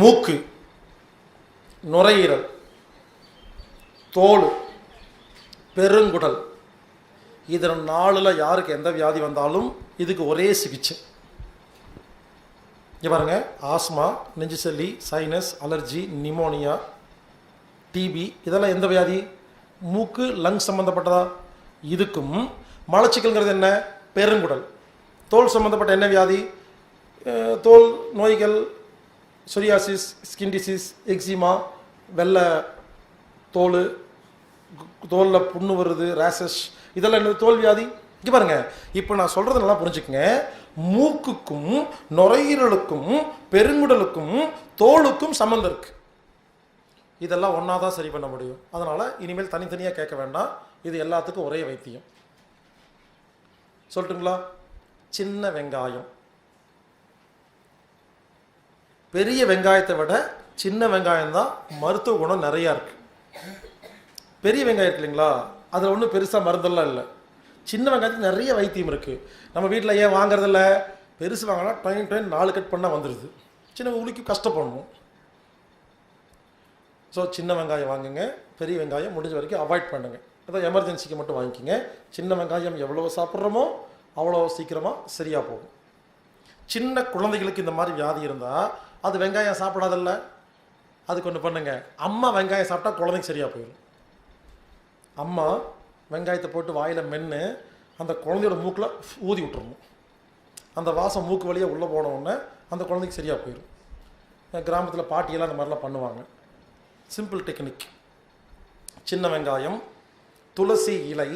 மூக்கு நுரையீரல் தோல் பெருங்குடல். இதில் நாளில் யாருக்கு எந்த வியாதி வந்தாலும் இதுக்கு ஒரே சிகிச்சை. இங்கே பாருங்கள் ஆஸ்மா நெஞ்சு சளி சைனஸ் அலர்ஜி நிமோனியா டிபி இதெல்லாம் எந்த வியாதி? மூக்கு லங் சம்மந்தப்பட்டதா இதுக்கும் மலச்சிக்கல்ங்கிறது என்ன? பெருங்குடல். தோல் சம்மந்தப்பட்ட என்ன வியாதி? தோல் நோய்கள் சொரியாசிஸ் ஸ்கின் டிசீஸ் எக்ஸிமா வெள்ளை தோல் தோலில் புண்ணு வருது ரேசஸ் இதெல்லாம் என்ன தோல் வியாதி? இங்கே பாருங்க. இப்போ நான் சொல்கிறது நல்லா புரிஞ்சுக்கங்க. மூக்குக்கும் நுரையீரலுக்கும் பெருங்குடலுக்கும் தோலுக்கும் சம்மந்தம் இருக்கு. இதெல்லாம் ஒன்றா தான் சரி பண்ண முடியும். அதனால் இனிமேல் தனித்தனியாக கேட்க வேண்டாம். இது எல்லாத்துக்கும் ஒரே வைத்தியம். சொல்லட்டுங்களா சின்ன வெங்காயம். பெரிய வெங்காயத்தை விட சின்ன வெங்காயம் தான் மருத்துவ குணம் நிறையா இருக்குது பெரிய வெங்காயம் இருக்கு இல்லைங்களா? அதில் ஒன்றும் பெருசாக மருந்தெல்லாம் இல்லை. சின்ன வெங்காயத்துக்கு நிறைய வைத்தியம் இருக்குது நம்ம வீட்டில் ஏன் வாங்குறதில்ல? பெருசு வாங்கினா டைம் டைம் நாலு கட் பண்ணால் வந்துடுது சின்ன உளிக்கு கஷ்டப்படணும். ஸோ சின்ன வெங்காயம் வாங்குங்க. பெரிய வெங்காயம் முடிஞ்ச வரைக்கும் அவாய்ட் பண்ணுங்க. அதான் எமர்ஜென்சிக்கு மட்டும் வாங்கிக்கோங்க. சின்ன வெங்காயம் எவ்வளோ சாப்பிட்றோமோ அவ்வளோ சீக்கிரமாக சரியாக போகும். சின்ன குழந்தைகளுக்கு இந்த மாதிரி வியாதி இருந்தால் அது வெங்காயம் சாப்பிடாதல்ல. அதுக்கு ஒன்று பண்ணுங்க. அம்மா வெங்காயம் சாப்பிட்டா குழந்தைக்கு சரியாக போயிடும் அம்மா வெங்காயத்தை போட்டு வாயில் மென்று அந்த குழந்தையோட மூக்கில் ஊதி விட்டுருணும் அந்த வாசம் மூக்கு வழியாக உள்ளே போன உடனே அந்த குழந்தைக்கு சரியாக போயிடும் கிராமத்தில் பாட்டியெல்லாம் அந்த மாதிரிலாம் பண்ணுவாங்க. சிம்பிள் டெக்னிக் சின்ன வெங்காயம் துளசி இலை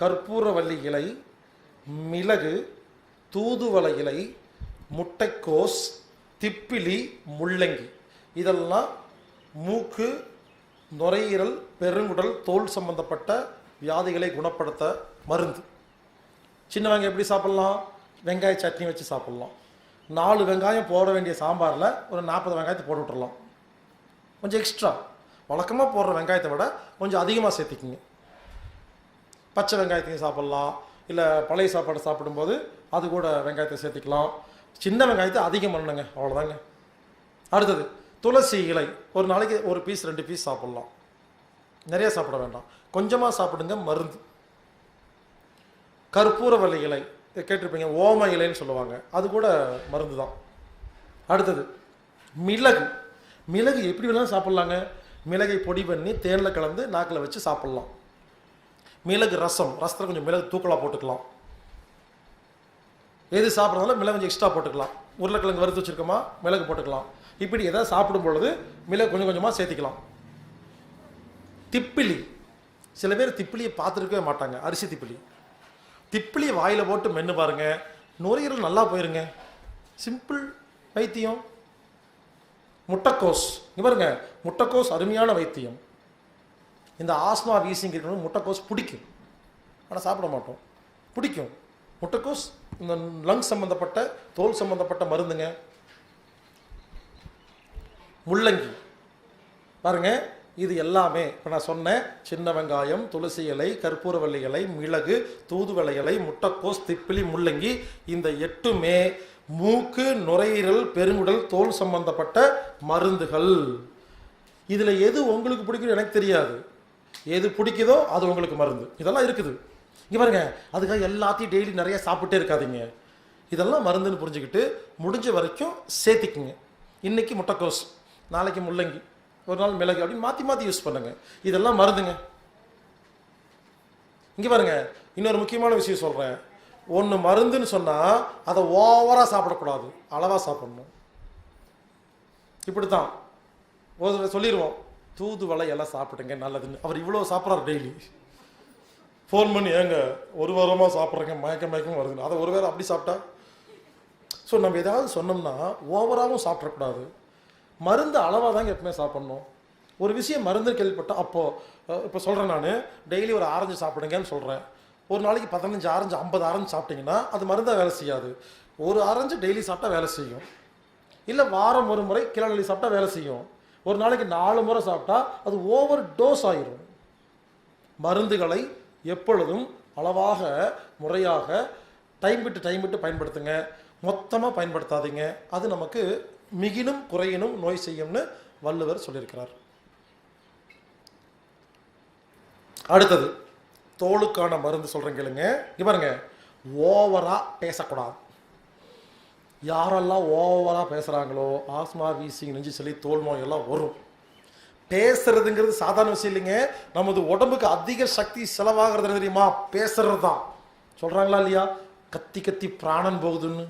கற்பூரவல்லி இலை மிளகு தூதுவளை இலை முட்டைக்கோஸ் திப்பிலி முள்ளங்கி. இதெல்லாம் மூக்கு நுரையீரல் பெருங்குடல் தோல் சம்பந்தப்பட்ட வியாதிகளை குணப்படுத்த மருந்து. சின்ன வெங்காயம் எப்படி சாப்பிட்லாம்? வெங்காய சட்னி வச்சு சாப்பிட்லாம். நாலு வெங்காயம் போட வேண்டிய சாம்பாரில் ஒரு நாற்பது வெங்காயத்தை போட்டு விட்டுறலாம். கொஞ்சம் எக்ஸ்ட்ரா வழக்கமாக போடுற வெங்காயத்தை விட கொஞ்சம் அதிகமாக சேர்த்திக்கிங்க. பச்சை வெங்காயத்தையும் சாப்பிட்லாம். இல்லை பழைய சாப்பாடு சாப்பிடும்போது அது கூட வெங்காயத்தை சேர்த்திக்கலாம். சின்ன வெங்காயத்தை அதிகம் பண்ணுங்க. அவ்வளோதாங்க அடுத்தது துளசி இலை. ஒரு நாளைக்கு ஒரு பீஸ் ரெண்டு பீஸ் சாப்பிட்லாம். நிறைய சாப்பிட வேண்டாம். கொஞ்சமாக சாப்பிடுங்க மருந்து. கற்பூரவல்லி இலை. இதை கேட்டிருப்பீங்க ஓம இலைன்னு சொல்லுவாங்க. அது கூட மருந்து தான் அடுத்தது மிளகு. மிளகு எப்படி வேணாலும் சாப்பிட்லாங்க. மிளகை பொடி பண்ணி தேனில் கலந்து நாக்கில் வச்சு சாப்பிட்லாம். மிளகு ரசம். ரசத்தில் கொஞ்சம் மிளகு தூக்கலாக போட்டுக்கலாம். எது சாப்பிட்றதால மிளகு கொஞ்சம் எக்ஸ்ட்ரா போட்டுக்கலாம். உருளைக்கிழங்கு வறுத்து வச்சுருக்கோமா மிளகு போட்டுக்கலாம். இப்படி எதாவது சாப்பிடும் பொழுது மிளகு கொஞ்சம் கொஞ்சமாக சேர்த்திக்கலாம். திப்பிலி. சில பேர் திப்பிலியை பார்த்துருக்கவே மாட்டாங்க. அரிசி திப்பிலி. திப்பிலியை வாயில் போட்டு மென்று பாருங்கள் நுரையீரல் நல்லா போயிருங்க. சிம்பிள் வைத்தியம். முட்டைக்கோஸ். இங்க பாருங்க முட்டைக்கோஸ் அருமையான வைத்தியம். இந்த ஆஸ்மா வீசிங் இருக்கணும் முட்டைக்கோஸ் பிடிக்கும். ஆனால் சாப்பிட மாட்டோம். பிடிக்கும். முட்டைக்கோஸ் இந்த லங் சம்மந்தப்பட்ட தோல் சம்மந்தப்பட்ட மருந்துங்க. முள்ளங்கி. பாருங்க இது எல்லாமே. இப்போ நான் சொன்னேன் சின்ன வெங்காயம் துளசி இலை கற்பூரவள்ளி இலை மிளகு தூதுவளை இலை முட்டைக்கோஸ் திப்பிலி முள்ளங்கி. இந்த எட்டுமே மூக்கு நுரையீரல் பெருங்குடல் தோல் சம்பந்தப்பட்ட மருந்துகள். இதில் எது உங்களுக்கு பிடிக்கும் எனக்கு தெரியாது. எது பிடிக்குதோ அது உங்களுக்கு மருந்து. இதெல்லாம் இருக்குது. இங்கே பாருங்க அதுக்காக எல்லாத்தையும் டெய்லி நிறைய சாப்பிட்டே இருக்காதீங்க. இதெல்லாம் மருந்துன்னு புரிஞ்சுக்கிட்டு முடிஞ்ச வரைக்கும் சேர்த்திக்குங்க. இன்னைக்கு முட்டைக்கோஸ் நாளைக்கு முள்ளங்கி ஒரு நாள் மிளகு அப்படின்னு மாற்றி மாற்றி யூஸ் பண்ணுங்க. இதெல்லாம் மருந்துங்க. இங்கே பாருங்க இன்னொரு முக்கியமான விஷயம் சொல்கிறேன் ஒன்று மருந்துன்னு சொன்னால் அதை ஓவராக சாப்பிடக்கூடாது. அளவாக சாப்பிடணும். இப்படி தான் ஒரு சொல்லிடுவோம். தூதுவளை எல்லாம் சாப்பிடுங்க நல்லதுன்னு. அவர் இவ்வளோ சாப்பிட்றாரு டெய்லி ஃபோன் பண்ணி ஏங்க ஒரு வாரமாக சாப்பிட்றேங்க மயக்கம் மயக்கம் வருதுங்க அதை ஒரு வேளை அப்படி சாப்பிட்டா? ஸோ நம்ம ஏதாவது சொன்னோம்னா ஓவராகவும் சாப்பிடக்கூடாது. மருந்து அளவாக தாங்க எப்பவுமே சாப்பிட்ணும். ஒரு விஷயம் மருந்து கேள்விப்பட்டால் அப்போது இப்போ சொல்கிறேன் நான் டெய்லி ஒரு ஆரஞ்சு சாப்பிடுங்கன்னு சொல்கிறேன் ஒரு நாளைக்கு பதினஞ்சு ஆரஞ்சு ஐம்பது ஆரஞ்சு சாப்பிட்டிங்கன்னா அது மருந்தாக வேலை செய்யாது. ஒரு ஆரஞ்சு டெய்லி சாப்பிட்டா வேலை செய்யும். இல்லை வாரம் ஒரு முறை கிளநெல்லி சாப்பிட்டா வேலை செய்யும். ஒரு நாளைக்கு நாலு முறை சாப்பிட்டா அது ஓவர் டோஸ் ஆயிரும். மருந்துகளை எப்பொழுதும் அளவாக முறையாக டைம் விட்டு டைம் விட்டு பயன்படுத்துங்க. மொத்தமாக பயன்படுத்தாதீங்க. அது நமக்கு மிகினும் குறையினும் நோய் செய்யும்னு வள்ளுவர் சொல்லியிருக்கிறார். அடுத்தது தோலுக்கான மருந்து சொல்கிறேன் கேளுங்க. இங்கே பாருங்க ஓவராக பேசக்கூடாது. யாரெல்லாம் ஓவராக பேசுகிறாங்களோ ஆஸ்மா வீசிங் நெஞ்சு சளி தோல் நோய் எல்லாம் வரும். பேசுறதுங்கிறது சாதாரண விஷயம் இல்லைங்க. நமது உடம்புக்கு அதிக சக்தி செலவாகிறது தெரியுமா? பேசுறது தான் சொல்றாங்களா இல்லையா? கத்தி கத்தி பிராணன் போகுதுன்னு.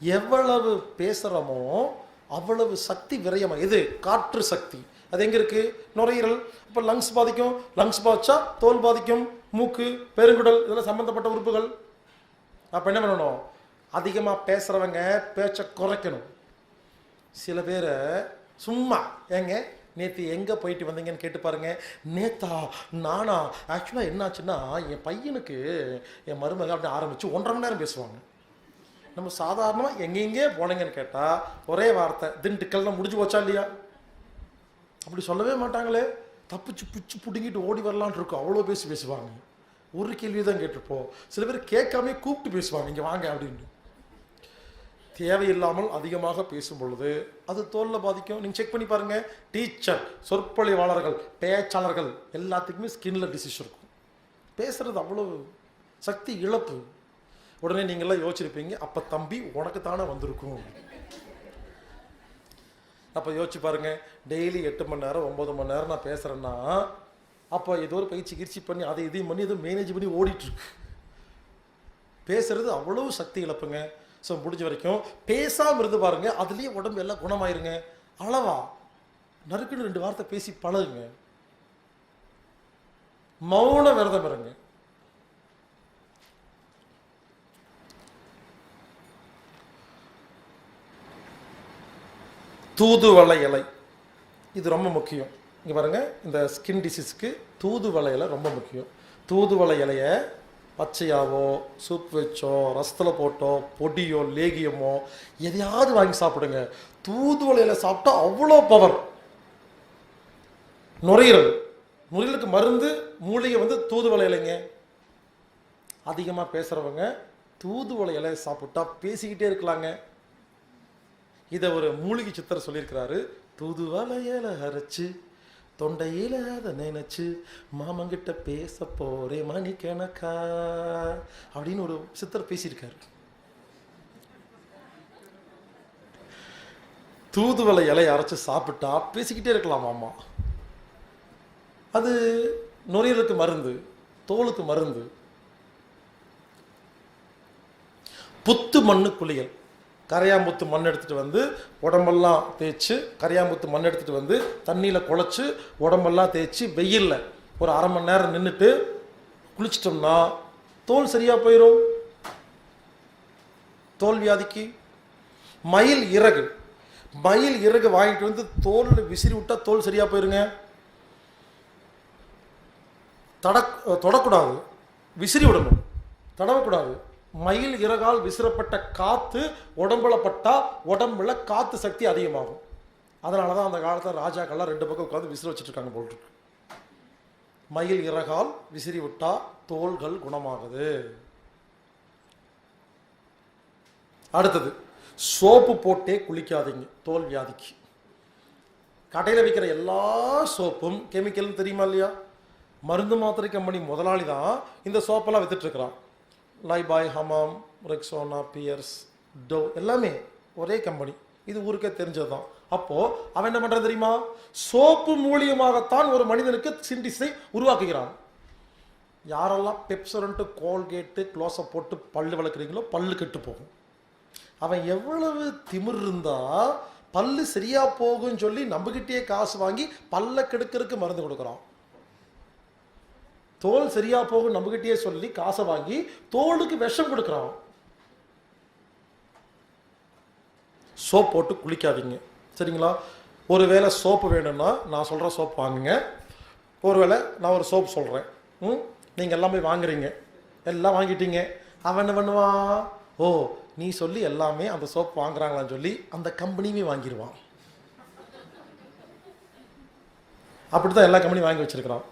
எவ்வளவு பேசுறோமோ அவ்வளவு சக்தி விரயமா எது? காற்று சக்தி. அது எங்க இருக்கு? நுரையீரல். இப்போ லங்ஸ் பாதிக்கும். லங்ஸ் பாதிச்சா தோல் பாதிக்கும். மூக்கு பெருங்குடல் இதெல்லாம் சம்பந்தப்பட்ட உறுப்புகள். அப்ப என்ன பண்ணணும்? அதிகமா பேசுறவங்க பேச்சை குறைக்கணும். சில பேரை சும்மா. ஏங்க நேற்று எங்கே போயிட்டு வந்தீங்கன்னு கேட்டு பாருங்க. நேத்தா நானா ஆக்சுவலாக என்னாச்சுன்னா என் பையனுக்கு என் மருமக அப்படின்னு ஆரம்பித்து ஒன்றரை மணி நேரம் பேசுவாங்க. நம்ம சாதாரணமாக எங்கெங்கே போனீங்கன்னு கேட்டால் ஒரே வார்த்தை திண்டுக்கல்லாம் முடிஞ்சு போச்சா இல்லையா? அப்படி சொல்லவே மாட்டாங்களே. தப்பிச்சு பிச்சு பிடுங்கிட்டு ஓடி வரலான்னு இருக்கும். அவ்வளோ பேசி பேசுவாங்க. ஒரு கேள்வி தான் கேட்டிருப்போம். சில பேர் கேட்காமே கூப்பிட்டு பேசுவாங்க. இங்கே வாங்க அப்படின்னு. தேவையில்லாமல் அதிகமாக பேசும் பொழுது அது தோலில் பாதிக்கும். நீங்கள் செக் பண்ணி பாருங்கள் டீச்சர் சொற்பொழிவாளர்கள் பேச்சாளர்கள் எல்லாத்துக்குமே ஸ்கின்ல டிசீஸ் இருக்கும். பேசுறது அவ்வளவு சக்தி இழப்பு. உடனே நீங்களாம் யோசிச்சிருப்பீங்க அப்போ தம்பி உனக்கு தானே வந்திருக்கும். அப்போ யோசிச்சு பாருங்க. டெய்லி எட்டு மணி நேரம் ஒம்பது மணி நேரம் நான் பேசுகிறேன்னா அப்போ ஏதோ ஒரு பயிற்சி கிரிச்சி பண்ணி அதை இதையும் பண்ணி எதுவும் மேனேஜ் பண்ணி ஓடிட்டுருக்கு பேசுகிறது பேசுறது அவ்வளவு சக்தி இழப்புங்க. ஸோ முடிஞ்ச வரைக்கும் பேசாமல் இருந்து பாருங்கள் அதுலேயே உடம்பு எல்லாம் குணமாயிருங்க. அளவா. நறுக்குன்னு ரெண்டு வார்த்தை பேசி பழகுங்க. மௌன விரதம் இருங்க. தூதுவளை இலை. இது ரொம்ப முக்கியம். இங்கே பாருங்க இந்த ஸ்கின் டிசீஸ்க்கு தூதுவளை இலை ரொம்ப முக்கியம். தூதுவளை இலையை பச்சையாவோ சூப் வச்சோ ரசத்தில் போட்டோ பொடியோ லேகியமோ எதையாவது வாங்கி சாப்பிடுங்க. தூதுவளை சாப்பிட்டா அவ்வளோ பவர் நுரையீரல். நுரையீரலுக்கு மருந்து மூலிகை வந்து தூதுவளை இலைங்க அதிகமாக பேசுகிறவங்க தூதுவளை இலையை சாப்பிட்டா பேசிக்கிட்டே இருக்கலாங்க. இதை ஒரு மூலிகை சித்தர் சொல்லியிருக்கிறாரு. தூதுவளை இலை அரைச்சு தொண்டையில அதை நினச்சி மாமங்கிட்ட பேச போறே மணி கணக்கா அப்படின்னு ஒரு சித்தர் பேசியிருக்காரு. தூதுவளை இலையை அரைச்சு சாப்பிட்டா பேசிக்கிட்டே இருக்கலாம் மாமா அது நுரையீரலுக்கு மருந்து தோலுக்கு மருந்து புத்து மண்ணு குளியல் கரையாம்புத்து மண் எடுத்துகிட்டு வந்து உடம்பெல்லாம் தேய்ச்சி கரையாம்புத்து மண் எடுத்துகிட்டு வந்து தண்ணியில் குழச்சி உடம்பெல்லாம் தேய்ச்சி வெயிலில் ஒரு அரை மணி நேரம் நின்றுட்டு குளிச்சிட்டோம்னா தோல் சரியாக போயிடும் தோல் வியாதிக்கு. மயில் இறகு. மயில் இறகு வாங்கிட்டு வந்து தோலில் விசிறி விட்டால் தோல் சரியாக போயிருங்க. தட தொடக்கூடாது. விசிறி விடணும். தடவக்கூடாது. மயில் இறகால் விசிறப்பட்ட காத்து உடம்புல பட்டா உடம்புல காத்து சக்தி அதிகமாகும். அதனால தான் அந்த காலத்தில் ராஜாக்கள்லாம் ரெண்டு பக்கம் உட்காந்து விசிறி வச்சுட்டு போல் இருக்கு மயில் இறகால் விசிறி விட்டா தோள்கள் குணமாகுது. அடுத்தது சோப்பு போட்டே குளிக்காதீங்க தோல் வியாதிக்கு. கடையில் விற்கிற எல்லா சோப்பும் கெமிக்கல்னு தெரியுமா இல்லையா? மருந்து மாத்திரை கம்பெனி முதலாளி தான் இந்த சோப்பெல்லாம் வித்துட்டு இருக்கிறான் Lifebuoy Hamam Rexona Pears Dove எல்லாமே ஒரே கம்பெனி இது ஊருக்கே தெரிஞ்சது தான் அப்போது அவன் என்ன பண்ணுறது தெரியுமா? சோப்பு மூலியமாகத்தான் ஒரு மனிதனுக்கு சிண்டிஸை உருவாக்குகிறான். யாரெல்லாம் பெப்சரண்ட்டு கோல்கேட்டு க்ளோஸை போட்டு பல்லு வளர்க்குறீங்களோ பல்லு கெட்டு போகும். அவன் எவ்வளவு திமிர் இருந்தால் பல்லு சரியாக போகும்னு சொல்லி நம்பகிட்டே காசு வாங்கி பல்ல கெடுக்கிறதுக்கு மருந்து கொடுக்குறான். தோல் சரியா போகும் நம்மகிட்டயே சொல்லி காசை வாங்கி தோலுக்கு விஷம் கொடுக்குறான் சோப் போட்டு குளிக்காதீங்க. சரிங்களா? ஒருவேளை சோப்பு வேணும்னா நான் சொல்கிற சோப் வாங்குங்க. ஒருவேளை நான் ஒரு சோப் சொல்கிறேன் ம்? நீங்கள் எல்லாம் போய் வாங்குறீங்க. எல்லாம் வாங்கிட்டீங்க. அவன் என்ன பண்ணுவான் ஓ நீ சொல்லி எல்லாமே அந்த சோப் வாங்குறாங்களான்னு சொல்லி அந்த கம்பெனியுமே வாங்கிடுவான் அப்படி தான் எல்லா கம்பெனியும் வாங்கி வச்சிருக்கிறான்.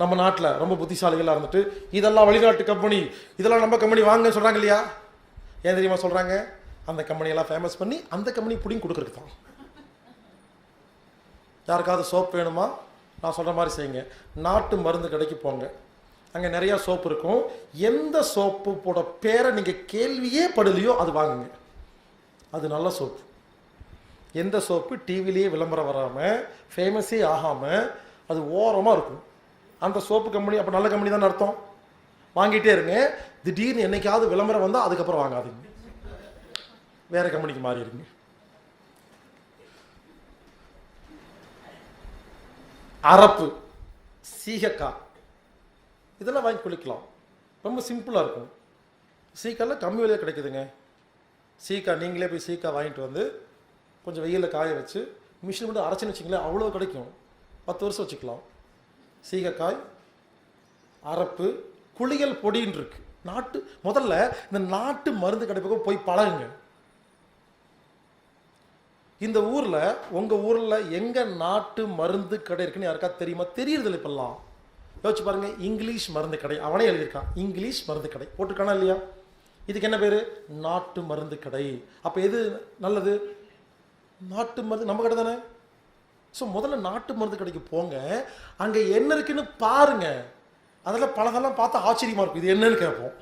நம்ம நாட்டில் ரொம்ப புத்திசாலிகளாக இருந்துட்டு இதெல்லாம் வெளிநாட்டு கம்பெனி இதெல்லாம் நம்ம கம்பெனி வாங்கன்னு சொல்கிறாங்க இல்லையா? ஏன் தெரியுமா சொல்கிறாங்க அந்த கம்பெனியெல்லாம் ஃபேமஸ் பண்ணி அந்த கம்பெனி பிடிங்கி கொடுக்குறதுக்கு தான். யாருக்காவது சோப் வேணுமா? நான் சொல்கிற மாதிரி செய்யுங்க. நாட்டு மருந்து கடைக்கு போங்க. அங்கே நிறையா சோப்பு இருக்கும். எந்த சோப்பு போட பேரை நீங்கள் கேள்வியே படலையோ அது வாங்குங்க. அது நல்ல சோப்பு. எந்த சோப்பு டிவிலேயே விளம்பரம் வராமல் ஃபேமஸே ஆகாமல் அது ஓரமாக இருக்கும். அந்த சோப்பு கம்பெனி அப்போ நல்ல கம்பெனி தானே அர்த்தம்? வாங்கிட்டே இருங்க. திடீர்னு என்னைக்காவது விளம்பரம் வந்தால் அதுக்கப்புறம் வாங்காதீங்க. வேற கம்பெனிக்கு மாறிடுங்க. அரப்பு சீகக்காய். இதெல்லாம் வாங்கி குளிக்கலாம். ரொம்ப சிம்பிளாக இருக்கும். சீக்காலாம் கம்மி விலையாக கிடைக்குதுங்க. சீக்கா நீங்களே போய் சீக்கா வாங்கிட்டு வந்து கொஞ்சம் வெயிலில் காய வச்சு மிஷின் மட்டும் அரைச்சின்னு வச்சிங்களேன் அவ்வளோ கிடைக்கும். பத்து வருஷம் வச்சுக்கலாம். சீகக்காய் அரப்பு குளியல் பொடின்னு இருக்கு நாட்டு முதல்ல இந்த நாட்டு மருந்து கடைப்புக்கு போய் பழகுங்க. இந்த ஊரில் உங்கள் ஊரில் எங்கே நாட்டு மருந்து கடை இருக்குன்னு யாருக்கா தெரியுமா? தெரியறதில்ல இப்பெல்லாம். யோசிச்சு பாருங்க இங்கிலீஷ் மருந்து கடை. அவனே எழுதியிருக்கான். இங்கிலீஷ் மருந்து கடை. போட்டிருக்கானா இல்லையா? இதுக்கு என்ன பேர்? நாட்டு மருந்து கடை. அப்போ எது நல்லது? நாட்டு மருந்து நம்ம கடை தானே? ஸோ முதல்ல நாட்டு மருந்து கடைக்கு போங்க. அங்கே என்ன இருக்குன்னு பாருங்க. அதில் பலதெல்லாம் பார்த்தா ஆச்சரியமாக இருக்கும். இது என்னன்னு கேட்போம்.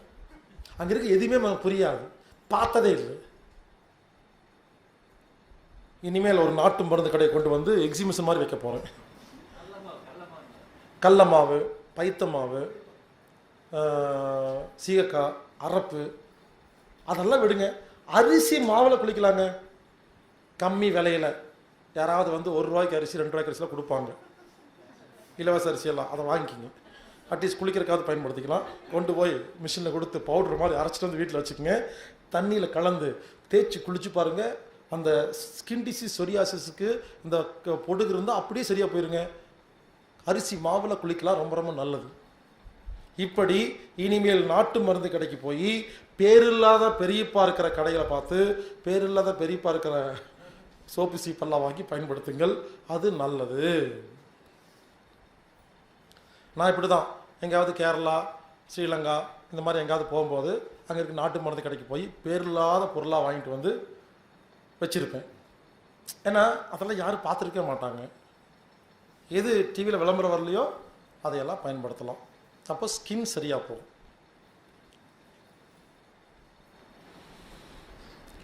அங்கே இருக்க எதுவுமே நமக்கு புரியாது. பார்த்ததே இல்லை. இனிமேல் ஒரு நாட்டு மருந்து கடையை கொண்டு வந்து எக்ஸிபிஷன் மாதிரி வைக்க போகிறேன் கடல மாவு பைத்த மாவு சீகக்காய் அரப்பு. அதெல்லாம் விடுங்க. அரிசி மாவில் குளிக்கலாங்க. கம்மி விலையில். யாராவது வந்து ஒரு ரூபாய்க்கு அரிசி ரெண்டு ரூபாய்க்கு அரிசிலாம் கொடுப்பாங்க. இலவச அரிசியெல்லாம் அதை வாங்கிக்கிங்க. அட்லீஸ்ட் குளிக்கிறக்காவது பயன்படுத்திக்கலாம். கொண்டு போய் மிஷினில் கொடுத்து பவுடர் மாதிரி அரைச்சிட்டு வந்து வீட்டில் வச்சுக்கோங்க. தண்ணியில் கலந்து தேய்ச்சி குளிச்சு பாருங்கள் அந்த ஸ்கின் டிசீஸ் சொரியாசிஸுக்கு இந்த க- பொடுகு இருந்தால் அப்படியே சரியாக போயிருங்க. அரிசி மாவில் குளிக்கலாம் ரொம்ப ரொம்ப நல்லது. இப்படி இனிமேல் நாட்டு மருந்து கடைக்கு போய் பேரில்லாத பெரியப்பா இருக்கிற கடைகளை பார்த்து பேரில்லாத பெரியப்பா இருக்கிற சோப்பு சீப்பெல்லாம் வாங்கி பயன்படுத்துங்கள். அது நல்லது. நான் இப்படி தான் எங்கேயாவது கேரளா ஸ்ரீலங்கா இந்த மாதிரி எங்கேயாவது போகும்போது அங்கே இருக்க நாட்டு மருந்து கடைக்கு போய் பேரில்லாத பொருளாக வாங்கிட்டு வந்து வச்சுருப்பேன். ஏன்னா அதெல்லாம் யாரும் பார்த்துருக்க மாட்டாங்க. எது டிவியில் விளம்பரம் வரலையோ அதையெல்லாம் பயன்படுத்தலாம். அப்போ ஸ்கின் சரியாக போகும்.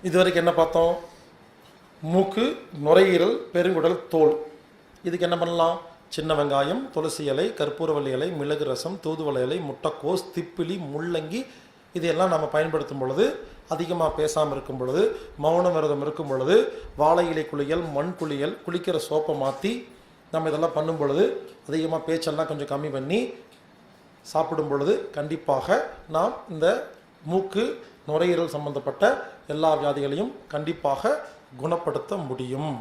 இது வரைக்கும் என்ன பார்த்தோம்? மூக்கு நுரையீரல் பெருங்குடல் தோல். இதுக்கு என்ன பண்ணலாம்? சின்ன வெங்காயம் துளசி இலை கற்பூரவள்ளி இலை மிளகு ரசம் தூதுவளை இலை முட்டைக்கோஸ் திப்பிலி முள்ளங்கி இதையெல்லாம் நம்ம பயன்படுத்தும் பொழுது அதிகமாக பேசாமல் இருக்கும் பொழுது மௌன விரதம் இருக்கும் பொழுது வாழை இலை குளியல் மண் குளியல் குளிக்கிற சோப்பை மாற்றி நம்ம இதெல்லாம் பண்ணும் பொழுது அதிகமாக பேச்செல்லாம் கொஞ்சம் கம்மி பண்ணி சாப்பிடும் பொழுது கண்டிப்பாக நாம் இந்த மூக்கு நுரையீரல் சம்பந்தப்பட்ட எல்லா வியாதிகளையும் கண்டிப்பாக குணப்படுத்த முடியும்.